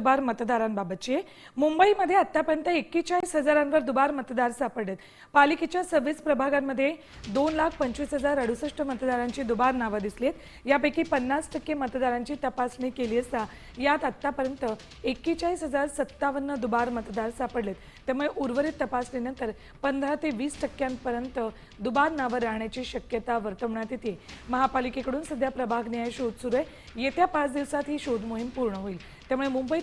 दुबार मतदारांबाबतची आहे. मुंबईमध्ये आतापर्यंत एक्केचाळीस हजारांवर दुबार मतदार सापडलेत. पालिकेच्या सव्वीस प्रभागांमध्ये दोन लाख पंचवीस हजार अडुसष्ट मतदारांची दुबार नावं दिसलीत. यापैकी पन्नास टक्के मतदारांची तपासणी केली असता यात आतापर्यंत एक्केचाळीस हजार सत्तावन्न दुबार मतदार सापडलेत. त्यामुळे उर्वरित तपासणीनंतर पंधरा ते वीस टक्क्यांपर्यंत दुबार नावं राहण्याची शक्यता वर्तवण्यात येते. महापालिकेकडून सध्या प्रभागनिहाय शोध सुरू आहे. येत्या पाच दिवसात ही शोध मोहीम पूर्ण होईल. त्यामुळे मुंबईत